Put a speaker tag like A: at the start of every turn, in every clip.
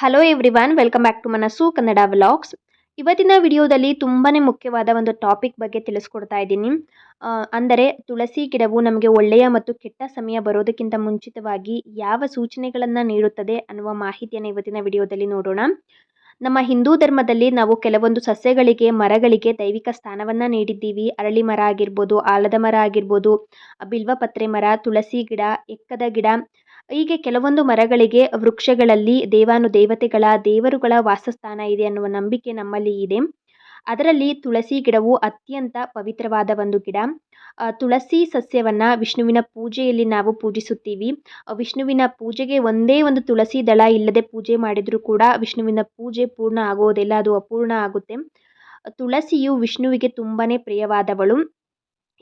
A: Hello everyone welcome back to Manassu Kannada vlogs ಇವತ್ತಿನ ವಿಡಿಯೋದಲ್ಲಿ ತುಂಬಾ ಮುಖ್ಯವಾದ ಒಂದು ಟಾಪಿಕ್ ಬಗ್ಗೆ ತಿಳಿಸ್ಕೊಡ್ತಾ ಇದ್ದೀನಿ. ಅಂದರೆ ತುಳಸಿ ಗಿಡವು ನಮಗೆ ಒಳ್ಳೆಯ ಮತ್ತು ಕೆಟ್ಟ ಸಮಯ ಬರೋದಕ್ಕಿಂತ ಮುಂಚಿತವಾಗಿ ಯಾವ ಸೂಚನೆಗಳನ್ನು ನೀಡುತ್ತದೆ ಅನ್ನುವ ಮಾಹಿತಿಯನ್ನು ಇವತ್ತಿನ ವಿಡಿಯೋದಲ್ಲಿ ನೋಡೋಣ. ನಮ್ಮ ಹಿಂದೂ ಧರ್ಮದಲ್ಲಿ ನಾವು ಕೆಲವೊಂದು ಸಸ್ಯಗಳಿಗೆ, ಮರಗಳಿಗೆ ದೈವಿಕ ಸ್ಥಾನವನ್ನು ನೀಡಿದ್ದೀವಿ. ಅರಳಿ ಮರ ಆಗಿರ್ಬೋದು, ಆಲದ ಮರ ಆಗಿರ್ಬೋದು ಬಿಲ್ವಪತ್ರೆ ಮರ, ತುಳಸಿ ಗಿಡ, ಎಕ್ಕದ ಗಿಡ ಹೀಗೆ ಕೆಲವೊಂದು ಮರಗಳಿಗೆ, ವೃಕ್ಷಗಳಲ್ಲಿ ದೇವಾನು ದೇವತೆಗಳ, ದೇವರುಗಳ ವಾಸಸ್ಥಾನ ಇದೆ ಅನ್ನುವ ನಂಬಿಕೆ ನಮ್ಮಲ್ಲಿ ಇದೆ. ಅದರಲ್ಲಿ ತುಳಸಿ ಗಿಡವು ಅತ್ಯಂತ ಪವಿತ್ರವಾದ ಒಂದು ಗಿಡ. ತುಳಸಿ ಸಸ್ಯವನ್ನು ವಿಷ್ಣುವಿನ ಪೂಜೆಯಲ್ಲಿ ನಾವು ಪೂಜಿಸುತ್ತೀವಿ. ವಿಷ್ಣುವಿನ ಪೂಜೆಗೆ ಒಂದೇ ಒಂದು ತುಳಸಿ ದಳ ಇಲ್ಲದೆ ಪೂಜೆ ಮಾಡಿದರೂ ಕೂಡ ವಿಷ್ಣುವಿನ ಪೂಜೆ ಪೂರ್ಣ ಆಗೋದಿಲ್ಲ, ಅದು ಅಪೂರ್ಣ ಆಗುತ್ತೆ. ತುಳಸಿಯು ವಿಷ್ಣುವಿಗೆ ತುಂಬಾ ಪ್ರಿಯವಾದವಳು.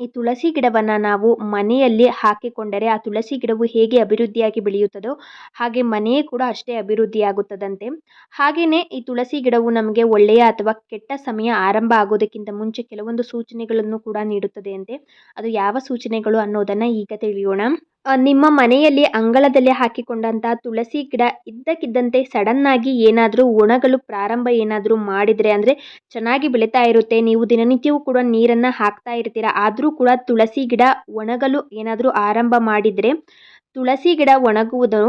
A: ಈ ತುಳಸಿ ಗಿಡವನ್ನು ನಾವು ಮನೆಯಲ್ಲಿ ಹಾಕಿಕೊಂಡರೆ ಆ ತುಳಸಿ ಗಿಡವು ಹೇಗೆ ಅಭಿವೃದ್ಧಿಯಾಗಿ ಬೆಳೆಯುತ್ತದೋ ಹಾಗೆ ಮನೆ ಕೂಡ ಅಷ್ಟೇ ಅಭಿವೃದ್ಧಿಯಾಗುತ್ತದಂತೆ. ಹಾಗೆಯೇ ಈ ತುಳಸಿ ಗಿಡವು ನಮಗೆ ಒಳ್ಳೆಯ ಅಥವಾ ಕೆಟ್ಟ ಸಮಯ ಆರಂಭ ಆಗೋದಕ್ಕಿಂತ ಮುಂಚೆ ಕೆಲವೊಂದು ಸೂಚನೆಗಳನ್ನು ಕೂಡ ನೀಡುತ್ತದೆ ಅಂತೆ ಅದು ಯಾವ ಸೂಚನೆಗಳು ಅನ್ನೋದನ್ನು ಈಗ ತಿಳಿಯೋಣ. ನಿಮ್ಮ ಮನೆಯಲ್ಲಿ ಅಂಗಳದಲ್ಲಿ ಹಾಕಿಕೊಂಡಂತಹ ತುಳಸಿ ಗಿಡ ಇದ್ದಕ್ಕಿದ್ದಂತೆ ಸಡನ್ನಾಗಿ ಏನಾದರೂ ಒಣಗಲು ಪ್ರಾರಂಭ ಏನಾದರೂ ಮಾಡಿದರೆ ಅಂದರೆ ಚೆನ್ನಾಗಿ ಬೆಳೀತಾ ಇರುತ್ತೆ. ನೀವು ದಿನನಿತ್ಯವೂ ಕೂಡ ನೀರನ್ನು ಹಾಕ್ತಾ ಇರ್ತೀರ. ಆದರೂ ಕೂಡ ತುಳಸಿ ಗಿಡ ಒಣಗಲು ಏನಾದರೂ ಆರಂಭ ಮಾಡಿದರೆ ತುಳಸಿ ಗಿಡ ಒಣಗುವುದು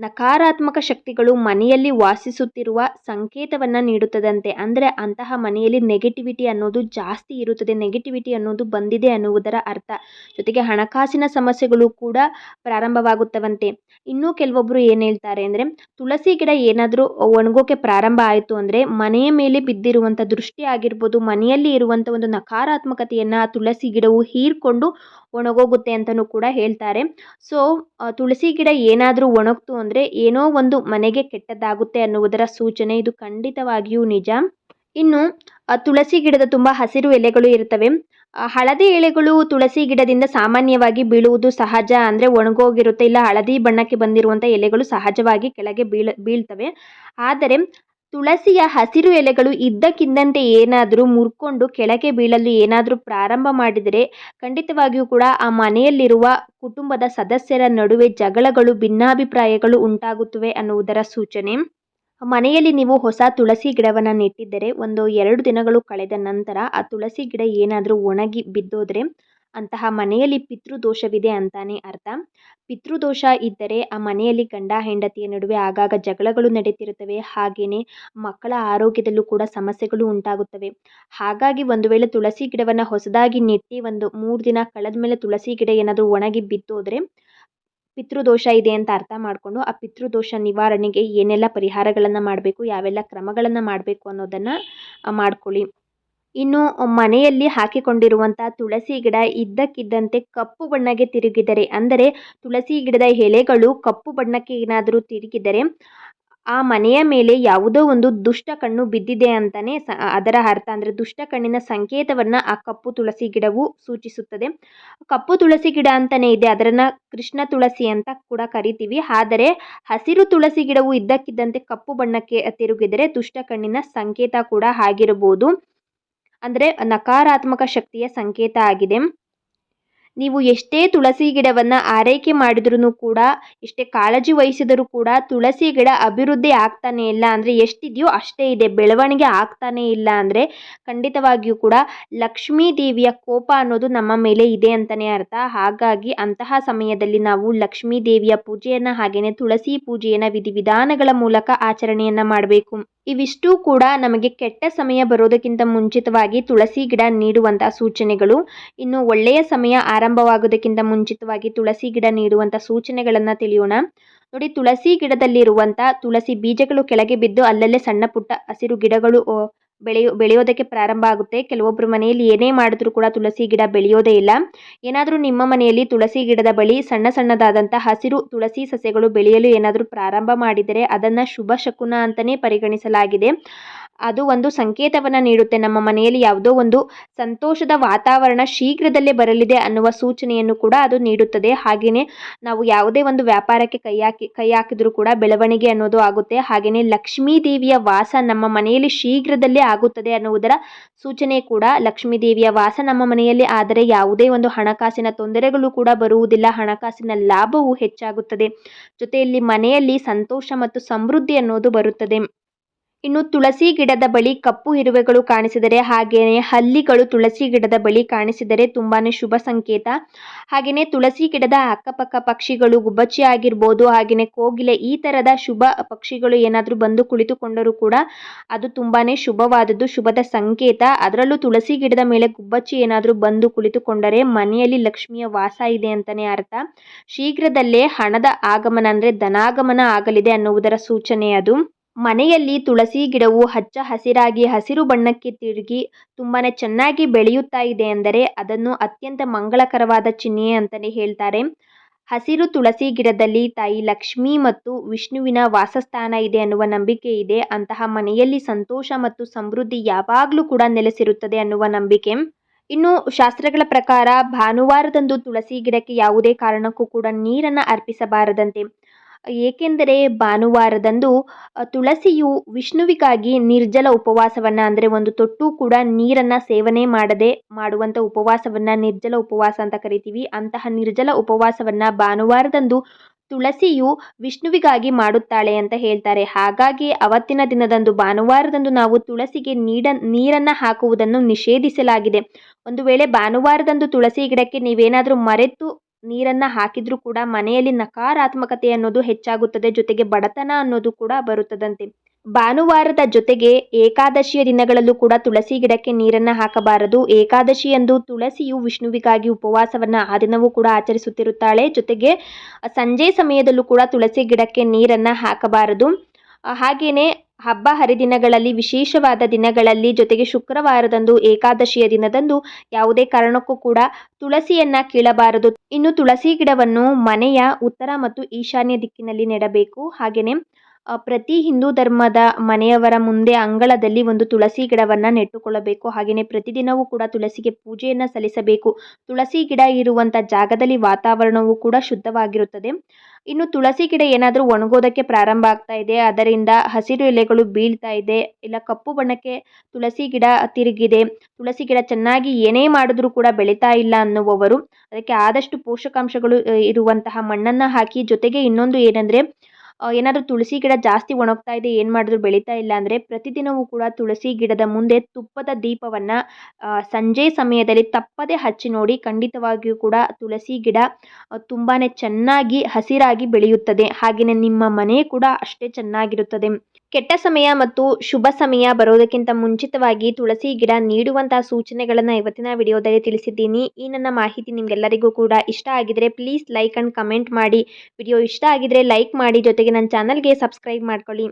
A: ನಕಾರಾತ್ಮಕ ಶಕ್ತಿಗಳು ಮನೆಯಲ್ಲಿ ವಾಸಿಸುತ್ತಿರುವ ಸಂಕೇತವನ್ನು ನೀಡುತ್ತದಂತೆ. ಅಂದರೆ ಅಂತಹ ಮನೆಯಲ್ಲಿ ನೆಗೆಟಿವಿಟಿ ಅನ್ನೋದು ಜಾಸ್ತಿ ಇರುತ್ತದೆ. ನೆಗೆಟಿವಿಟಿ ಅನ್ನೋದು ಬಂದಿದೆ ಅನ್ನುವುದರ ಅರ್ಥ. ಜೊತೆಗೆ ಹಣಕಾಸಿನ ಸಮಸ್ಯೆಗಳು ಕೂಡ ಪ್ರಾರಂಭವಾಗುತ್ತವಂತೆ. ಇನ್ನೂ ಕೆಲವೊಬ್ಬರು ಏನು ಹೇಳ್ತಾರೆ ಅಂದರೆ, ತುಳಸಿ ಗಿಡ ಏನಾದರೂ ಒಣಗೋಕೆ ಪ್ರಾರಂಭ ಆಯಿತು ಅಂದರೆ, ಮನೆಯ ಮೇಲೆ ಬಿದ್ದಿರುವಂಥ ದೃಷ್ಟಿ ಆಗಿರ್ಬೋದು, ಮನೆಯಲ್ಲಿ ಇರುವಂಥ ಒಂದು ನಕಾರಾತ್ಮಕತೆಯನ್ನು ತುಳಸಿ ಗಿಡವು ಹೀರ್ಕೊಂಡು ಒಣಗೋಗುತ್ತೆ ಅಂತಲೂ ಕೂಡ ಹೇಳ್ತಾರೆ. ಸೊ ತುಳಸಿ ಗಿಡ ಏನಾದರೂ ಒಣಗ್ತು ಅಂದರೆ ಏನೋ ಒಂದು ಮನೆಗೆ ಕೆಟ್ಟದ್ದಾಗುತ್ತೆ ಅನ್ನುವುದರ ಸೂಚನೆ ಇದು ಖಂಡಿತವಾಗಿಯೂ ನಿಜ. ಇನ್ನು ತುಳಸಿ ಗಿಡದ ತುಂಬ ಹಸಿರು ಎಲೆಗಳು ಇರ್ತವೆ. ಹಳದಿ ಎಲೆಗಳು ತುಳಸಿ ಗಿಡದಿಂದ ಸಾಮಾನ್ಯವಾಗಿ ಬೀಳುವುದು ಸಹಜ ಅಂದರೆ ಒಣಗೋಗಿರುತ್ತೆ ಇಲ್ಲ ಹಳದಿ ಬಣ್ಣಕ್ಕೆ ಬಂದಿರುವಂಥ ಎಲೆಗಳು ಸಹಜವಾಗಿ ಕೆಳಗೆ ಬೀಳ, ಬೀಳ್ತವೆ. ಆದರೆ ತುಳಸಿಯ ಹಸಿರು ಎಲೆಗಳು ಇದ್ದಕ್ಕಿದ್ದಂತೆ ಏನಾದರೂ ಮುರ್ಕೊಂಡು ಕೆಳಗೆ ಬೀಳಲು ಏನಾದರೂ ಪ್ರಾರಂಭ ಮಾಡಿದರೆ ಖಂಡಿತವಾಗಿಯೂ ಕೂಡ ಆ ಮನೆಯಲ್ಲಿರುವ ಕುಟುಂಬದ ಸದಸ್ಯರ ನಡುವೆ ಜಗಳಗಳು, ಭಿನ್ನಾಭಿಪ್ರಾಯಗಳು ಉಂಟಾಗುತ್ತವೆ ಅನ್ನುವುದರ ಸೂಚನೆ. ಮನೆಯಲ್ಲಿ ನೀವು ಹೊಸ ತುಳಸಿ ಗಿಡವನ್ನು ನೆಟ್ಟಿದ್ದರೆ ಒಂದು ಎರಡು ದಿನಗಳು ಕಳೆದ ನಂತರ ಆ ತುಳಸಿ ಗಿಡ ಏನಾದರೂ ಒಣಗಿ ಬಿದ್ದೋದ್ರೆ ಅಂತಹ ಮನೆಯಲ್ಲಿ ಪಿತೃದೋಷವಿದೆ ಅಂತಾನೆ ಅರ್ಥ. ಪಿತೃದೋಷ ಇದ್ದರೆ ಆ ಮನೆಯಲ್ಲಿ ಗಂಡ ಹೆಂಡತಿಯ ನಡುವೆ ಆಗಾಗ ಜಗಳಗಳು ನಡೀತಿರುತ್ತವೆ. ಹಾಗೆಯೇ ಮಕ್ಕಳ ಆರೋಗ್ಯದಲ್ಲೂ ಕೂಡ ಸಮಸ್ಯೆಗಳು ಉಂಟಾಗುತ್ತವೆ. ಹಾಗಾಗಿ ಒಂದು ವೇಳೆ ತುಳಸಿ ಗಿಡವನ್ನು ಹೊಸದಾಗಿ ನೆಟ್ಟಿ ಒಂದು ಮೂರು ದಿನ ಕಳೆದ ಮೇಲೆ ತುಳಸಿ ಗಿಡ ಏನಾದರೂ ಒಣಗಿ ಬಿದ್ದೋದ್ರೆ ಪಿತೃದೋಷ ಇದೆ ಅಂತ ಅರ್ಥ ಮಾಡಿಕೊಂಡು ಆ ಪಿತೃದೋಷ ನಿವಾರಣೆಗೆ ಏನೆಲ್ಲ ಪರಿಹಾರಗಳನ್ನು ಮಾಡಬೇಕು, ಯಾವೆಲ್ಲ ಕ್ರಮಗಳನ್ನು ಮಾಡಬೇಕು ಅನ್ನೋದನ್ನು ಮಾಡ್ಕೊಳ್ಳಿ. ಇನ್ನು ಮನೆಯಲ್ಲಿ ಹಾಕಿಕೊಂಡಿರುವಂಥ ತುಳಸಿ ಗಿಡ ಇದ್ದಕ್ಕಿದ್ದಂತೆ ಕಪ್ಪು ಬಣ್ಣಕ್ಕೆ ತಿರುಗಿದರೆ, ಅಂದರೆ ತುಳಸಿ ಗಿಡದ ಎಲೆಗಳು ಕಪ್ಪು ಬಣ್ಣಕ್ಕೆ ಏನಾದರೂ ತಿರುಗಿದರೆ, ಆ ಮನೆಯ ಮೇಲೆ ಯಾವುದೋ ಒಂದು ದುಷ್ಟ ಕಣ್ಣು ಬಿದ್ದಿದೆ ಅಂತಲೇ ಅದರ ಅರ್ಥ. ಅಂದರೆ ದುಷ್ಟ ಕಣ್ಣಿನ ಸಂಕೇತವನ್ನು ಆ ಕಪ್ಪು ತುಳಸಿ ಗಿಡವು ಸೂಚಿಸುತ್ತದೆ. ಕಪ್ಪು ತುಳಸಿ ಗಿಡ ಅಂತಲೇ ಇದೆ. ಅದರನ್ನ ಕೃಷ್ಣ ತುಳಸಿ ಅಂತ ಕೂಡ ಕರಿತೀವಿ. ಆದರೆ ಹಸಿರು ತುಳಸಿ ಗಿಡವು ಇದ್ದಕ್ಕಿದ್ದಂತೆ ಕಪ್ಪು ಬಣ್ಣಕ್ಕೆ ತಿರುಗಿದರೆ ದುಷ್ಟ ಕಣ್ಣಿನ ಸಂಕೇತ ಕೂಡ ಆಗಿರಬಹುದು. ಅಂದರೆ ನಕಾರಾತ್ಮಕ ಶಕ್ತಿಯ ಸಂಕೇತ ಆಗಿದೆ. ನೀವು ಎಷ್ಟೇ ತುಳಸಿ ಗಿಡವನ್ನು ಆರೈಕೆ ಮಾಡಿದ್ರೂ ಕೂಡ, ಎಷ್ಟೇ ಕಾಳಜಿ ವಹಿಸಿದರೂ ಕೂಡ ತುಳಸಿ ಗಿಡ ಅಭಿವೃದ್ಧಿ ಆಗ್ತಾನೇ ಇಲ್ಲ ಅಂದರೆ ಎಷ್ಟಿದೆಯೋ ಅಷ್ಟೇ ಇದೆ, ಬೆಳವಣಿಗೆ ಆಗ್ತಾನೇ ಇಲ್ಲ ಅಂದರೆ ಖಂಡಿತವಾಗಿಯೂ ಕೂಡ ಲಕ್ಷ್ಮೀ ದೇವಿಯ ಕೋಪ ಅನ್ನೋದು ನಮ್ಮ ಮೇಲೆ ಇದೆ ಅಂತಲೇ ಅರ್ಥ. ಹಾಗಾಗಿ ಅಂತಹ ಸಮಯದಲ್ಲಿ ನಾವು ಲಕ್ಷ್ಮೀ ದೇವಿಯ ಪೂಜೆಯನ್ನು ಹಾಗೆಯೇ ತುಳಸಿ ಪೂಜೆಯನ್ನು ವಿಧಿವಿಧಾನಗಳ ಮೂಲಕ ಆಚರಣೆಯನ್ನು ಮಾಡಬೇಕು. ಇವಿಷ್ಟೂ ಕೂಡ ನಮಗೆ ಕೆಟ್ಟ ಸಮಯ ಬರೋದಕ್ಕಿಂತ ಮುಂಚಿತವಾಗಿ ತುಳಸಿ ಗಿಡ ನೀಡುವಂತಹ ಸೂಚನೆಗಳು ಇನ್ನು ಒಳ್ಳೆಯ ಸಮಯ ಆರಂಭವಾಗೋದಕ್ಕಿಂತ ಮುಂಚಿತವಾಗಿ ತುಳಸಿ ಗಿಡ ನೀಡುವಂಥ ಸೂಚನೆಗಳನ್ನು ತಿಳಿಯೋಣ. ನೋಡಿ, ತುಳಸಿ ಗಿಡದಲ್ಲಿರುವಂಥ ತುಳಸಿ ಬೀಜಗಳು ಕೆಳಗೆ ಬಿದ್ದು ಅಲ್ಲಲ್ಲೇ ಸಣ್ಣ ಪುಟ್ಟ ಹಸಿರು ಗಿಡಗಳು ಬೆಳೆಯೋ ಬೆಳೆಯೋದಕ್ಕೆ ಪ್ರಾರಂಭ ಆಗುತ್ತೆ. ಕೆಲವೊಬ್ಬರು ಮನೆಯಲ್ಲಿ ಏನೇ ಮಾಡಿದ್ರು ಕೂಡ ತುಳಸಿ ಗಿಡ ಬೆಳೆಯೋದೇ ಇಲ್ಲ. ಏನಾದರೂ ನಿಮ್ಮ ಮನೆಯಲ್ಲಿ ತುಳಸಿ ಗಿಡದ ಬಳಿ ಸಣ್ಣ ಸಣ್ಣದಾದಂಥ ಹಸಿರು ತುಳಸಿ ಸಸ್ಯಗಳು ಬೆಳೆಯಲು ಏನಾದರೂ ಪ್ರಾರಂಭ ಮಾಡಿದರೆ ಅದನ್ನು ಶುಭ ಶಕುನ ಅಂತಲೇ ಪರಿಗಣಿಸಲಾಗಿದೆ. ಅದು ಒಂದು ಸಂಕೇತವನ್ನು ನೀಡುತ್ತೆ. ನಮ್ಮ ಮನೆಯಲ್ಲಿ ಯಾವುದೋ ಒಂದು ಸಂತೋಷದ ವಾತಾವರಣ ಶೀಘ್ರದಲ್ಲೇ ಬರಲಿದೆ ಅನ್ನುವ ಸೂಚನೆಯನ್ನು ಕೂಡ ಅದು ನೀಡುತ್ತದೆ. ಹಾಗೆಯೇ ನಾವು ಯಾವುದೇ ಒಂದು ವ್ಯಾಪಾರಕ್ಕೆ ಕೈ ಹಾಕಿ, ಕೈ ಹಾಕಿದರೂ ಕೂಡ ಬೆಳವಣಿಗೆ ಅನ್ನೋದು ಆಗುತ್ತೆ. ಹಾಗೆಯೇ ಲಕ್ಷ್ಮೀ ದೇವಿಯ ವಾಸ ನಮ್ಮ ಮನೆಯಲ್ಲಿ ಶೀಘ್ರದಲ್ಲೇ ಆಗುತ್ತದೆ ಅನ್ನುವುದರ ಸೂಚನೆ ಕೂಡ ಲಕ್ಷ್ಮೀ ದೇವಿಯ ವಾಸ ನಮ್ಮ ಮನೆಯಲ್ಲಿ. ಆದರೆ ಯಾವುದೇ ಒಂದು ಹಣಕಾಸಿನ ತೊಂದರೆಗಳು ಕೂಡ ಬರುವುದಿಲ್ಲ. ಹಣಕಾಸಿನ ಲಾಭವು ಹೆಚ್ಚಾಗುತ್ತದೆ. ಜೊತೆಯಲ್ಲಿ ಮನೆಯಲ್ಲಿ ಸಂತೋಷ ಮತ್ತು ಸಮೃದ್ಧಿ ಅನ್ನೋದು ಬರುತ್ತದೆ. ಇನ್ನು ತುಳಸಿ ಗಿಡದ ಬಳಿ ಕಪ್ಪು ಇರುವೆಗಳು ಕಾಣಿಸಿದರೆ ಹಾಗೆಯೇ ಹಲ್ಲಿಗಳು ತುಳಸಿ ಗಿಡದ ಬಳಿ ಕಾಣಿಸಿದರೆ ತುಂಬಾ ಶುಭ ಸಂಕೇತ. ಹಾಗೆಯೇ ತುಳಸಿ ಗಿಡದ ಅಕ್ಕಪಕ್ಕ ಪಕ್ಷಿಗಳು ಗುಬ್ಬಚ್ಚಿ ಆಗಿರ್ಬೋದು ಹಾಗೆಯೇ ಕೋಗಿಲೆ ಈ ಥರದ ಶುಭ ಪಕ್ಷಿಗಳು ಏನಾದರೂ ಬಂದು ಕುಳಿತುಕೊಂಡರೂ ಕೂಡ ಅದು ತುಂಬಾ ಶುಭವಾದದ್ದು, ಶುಭದ ಸಂಕೇತ. ಅದರಲ್ಲೂ ತುಳಸಿ ಗಿಡದ ಮೇಲೆ ಗುಬ್ಬಚ್ಚಿ ಏನಾದರೂ ಬಂದು ಕುಳಿತುಕೊಂಡರೆ ಮನೆಯಲ್ಲಿ ಲಕ್ಷ್ಮಿಯ ವಾಸ ಇದೆ ಅಂತಲೇ ಅರ್ಥ. ಶೀಘ್ರದಲ್ಲೇ ಹಣದ ಆಗಮನ ಅಂದರೆ ಧನಾಗಮನ ಆಗಲಿದೆ ಅನ್ನುವುದರ ಸೂಚನೆ ಅದು. ಮನೆಯಲ್ಲಿ ತುಳಸಿ ಗಿಡವು ಹಚ್ಚ ಹಸಿರಾಗಿ ಹಸಿರು ಬಣ್ಣಕ್ಕೆ ತಿರುಗಿ ತುಂಬಾ ಚೆನ್ನಾಗಿ ಬೆಳೆಯುತ್ತಾ ಇದೆ ಅಂದರೆ ಅದನ್ನು ಅತ್ಯಂತ ಮಂಗಳಕರವಾದ ಚಿಹ್ನೆ ಅಂತಲೇ ಹೇಳ್ತಾರೆ. ಹಸಿರು ತುಳಸಿ ಗಿಡದಲ್ಲಿ ತಾಯಿ ಲಕ್ಷ್ಮಿ ಮತ್ತು ವಿಷ್ಣುವಿನ ವಾಸಸ್ಥಾನ ಇದೆ ಅನ್ನುವ ನಂಬಿಕೆ ಇದೆ. ಅಂತಹ ಮನೆಯಲ್ಲಿ ಸಂತೋಷ ಮತ್ತು ಸಮೃದ್ಧಿ ಯಾವಾಗಲೂ ಕೂಡ ನೆಲೆಸಿರುತ್ತದೆ ಅನ್ನುವ ನಂಬಿಕೆ. ಇನ್ನು ಶಾಸ್ತ್ರಗಳ ಪ್ರಕಾರ ಭಾನುವಾರದಂದು ತುಳಸಿ ಗಿಡಕ್ಕೆ ಯಾವುದೇ ಕಾರಣಕ್ಕೂ ಕೂಡ ನೀರನ್ನು ಅರ್ಪಿಸಬಾರದಂತೆ. ಏಕೆಂದರೆ ಭಾನುವಾರದಂದು ತುಳಸಿಯು ವಿಷ್ಣುವಿಗಾಗಿ ನಿರ್ಜಲ ಉಪವಾಸವನ್ನು, ಅಂದರೆ ಒಂದು ತೊಟ್ಟು ಕೂಡ ನೀರನ್ನು ಸೇವನೆ ಮಾಡದೆ ಮಾಡುವಂಥ ಉಪವಾಸವನ್ನು, ನಿರ್ಜಲ ಉಪವಾಸ ಅಂತ ಕರಿತೀವಿ. ಅಂತಹ ನಿರ್ಜಲ ಉಪವಾಸವನ್ನು ಭಾನುವಾರದಂದು ತುಳಸಿಯು ವಿಷ್ಣುವಿಗಾಗಿ ಮಾಡುತ್ತಾಳೆ ಅಂತ ಹೇಳ್ತಾರೆ. ಹಾಗಾಗಿ ಅವತ್ತಿನ ದಿನದಂದು ಭಾನುವಾರದಂದು ನಾವು ತುಳಸಿಗೆ ನೀಡ, ನೀರನ್ನು ಹಾಕುವುದನ್ನು ನಿಷೇಧಿಸಲಾಗಿದೆ. ಒಂದು ವೇಳೆ ಭಾನುವಾರದಂದು ತುಳಸಿ ಗಿಡಕ್ಕೆ ನೀವೇನಾದರೂ ಮರೆತು ನೀರನ್ನು ಹಾಕಿದರೂ ಕೂಡ ಮನೆಯಲ್ಲಿ ನಕಾರಾತ್ಮಕತೆ ಅನ್ನೋದು ಹೆಚ್ಚಾಗುತ್ತದೆ, ಜೊತೆಗೆ ಬಡತನ ಅನ್ನೋದು ಕೂಡ ಬರುತ್ತದಂತೆ. ಭಾನುವಾರದ ಜೊತೆಗೆ ಏಕಾದಶಿಯ ದಿನಗಳಲ್ಲೂ ಕೂಡ ತುಳಸಿ ಗಿಡಕ್ಕೆ ನೀರನ್ನು ಹಾಕಬಾರದು. ಏಕಾದಶಿಯಂದು ತುಳಸಿಯು ವಿಷ್ಣುವಿಗಾಗಿ ಉಪವಾಸವನ್ನು ಆ ದಿನವೂ ಕೂಡ ಆಚರಿಸುತ್ತಿರುತ್ತಾಳೆ. ಜೊತೆಗೆ ಸಂಜೆ ಸಮಯದಲ್ಲೂ ಕೂಡ ತುಳಸಿ ಗಿಡಕ್ಕೆ ನೀರನ್ನು ಹಾಕಬಾರದು. ಹಾಗೆಯೇ ಹಬ್ಬ ಹರಿದಿನಗಳಲ್ಲಿ, ವಿಶೇಷವಾದ ದಿನಗಳಲ್ಲಿ, ಜೊತೆಗೆ ಶುಕ್ರವಾರದಂದು, ಏಕಾದಶಿಯ ದಿನದಂದು ಯಾವುದೇ ಕಾರಣಕ್ಕೂ ಕೂಡ ತುಳಸಿಯನ್ನು ಕೀಳಬಾರದು. ಇನ್ನು ತುಳಸಿ ಗಿಡವನ್ನು ಮನೆಯ ಉತ್ತರ ಮತ್ತು ಈಶಾನ್ಯ ದಿಕ್ಕಿನಲ್ಲಿ ನೆಡಬೇಕು. ಹಾಗೆಯೇ ಪ್ರತಿ ಹಿಂದೂ ಧರ್ಮದ ಮನೆಯವರ ಮುಂದೆ ಅಂಗಳದಲ್ಲಿ ಒಂದು ತುಳಸಿ ಗಿಡವನ್ನು ನೆಟ್ಟುಕೊಳ್ಳಬೇಕು. ಹಾಗೆಯೇ, ಪ್ರತಿದಿನವೂ ಕೂಡ ತುಳಸಿಗೆ ಪೂಜೆಯನ್ನು ಸಲ್ಲಿಸಬೇಕು. ತುಳಸಿ ಗಿಡ ಇರುವಂಥ ಜಾಗದಲ್ಲಿ ವಾತಾವರಣವು ಕೂಡ ಶುದ್ಧವಾಗಿರುತ್ತದೆ. ಇನ್ನು ತುಳಸಿ ಗಿಡ ಏನಾದರೂ ಒಣಗೋದಕ್ಕೆ ಪ್ರಾರಂಭ ಆಗ್ತಾ ಇದೆ, ಅದರಿಂದ ಹಸಿರು ಎಲೆಗಳು ಬೀಳ್ತಾ ಇದೆ. ಇಲ್ಲ, ಕಪ್ಪು ಬಣ್ಣಕ್ಕೆ ತುಳಸಿ ಗಿಡ ತಿರುಗಿದೆ. ತುಳಸಿ ಗಿಡ ಚೆನ್ನಾಗಿ ಏನೇ ಮಾಡಿದ್ರೂ ಕೂಡ ಬೆಳೀತಾ ಇಲ್ಲ ಅನ್ನುವವರು, ಅದಕ್ಕೆ ಆದಷ್ಟು ಪೋಷಕಾಂಶಗಳು, ಇರುವಂತಹ ಮಣ್ಣನ್ನು ಹಾಕಿ ಜೊತೆಗೆ ಇನ್ನೊಂದು ಏನಂದರೆ ಏನಾದರೂ ತುಳಸಿ ಗಿಡ ಜಾಸ್ತಿ ಒಣಗ್ತಾ ಇದೆ, ಏನು ಮಾಡಿದ್ರು ಬೆಳೀತಾ ಇಲ್ಲ ಅಂದರೆ ಪ್ರತಿದಿನವೂ ಕೂಡ ತುಳಸಿ ಗಿಡದ ಮುಂದೆ ತುಪ್ಪದ ದೀಪವನ್ನು ಸಂಜೆ ಸಮಯದಲ್ಲಿ ತಪ್ಪದೇ ಹಚ್ಚಿ ನೋಡಿ ಖಂಡಿತವಾಗಿಯೂ ಕೂಡ ತುಳಸಿ ಗಿಡ ತುಂಬಾ ಚೆನ್ನಾಗಿ ಹಸಿರಾಗಿ ಬೆಳೆಯುತ್ತದೆ. ಹಾಗೆಯೇ ನಿಮ್ಮ ಮನೆ ಕೂಡ ಅಷ್ಟೇ ಚೆನ್ನಾಗಿರುತ್ತದೆ. ಕೆಟ್ಟ ಸಮಯ ಮತ್ತು ಶುಭ ಸಮಯ ಬರೋದಕ್ಕಿಂತ ಮುಂಚಿತವಾಗಿ ತುಳಸಿ ಗಿಡ ನೀಡುವಂತಹ ಸೂಚನೆಗಳನ್ನು ಇವತ್ತಿನ ವಿಡಿಯೋದಲ್ಲಿ ತಿಳಿಸಿದ್ದೀನಿ. ಈ ನನ್ನ ಮಾಹಿತಿ ನಿಮಗೆಲ್ಲರಿಗೂ ಕೂಡ ಇಷ್ಟ ಆಗಿದರೆ ಪ್ಲೀಸ್ ಲೈಕ್ ಆ್ಯಂಡ್ ಕಮೆಂಟ್ ಮಾಡಿ. ವಿಡಿಯೋ ಇಷ್ಟ ಆಗಿದರೆ ಲೈಕ್ ಮಾಡಿ ಜೊತೆಗೆ ನನ್ನ ಚಾನಲ್ಗೆ ಸಬ್ಸ್ಕ್ರೈಬ್ ಮಾಡ್ಕೊಳ್ಳಿ.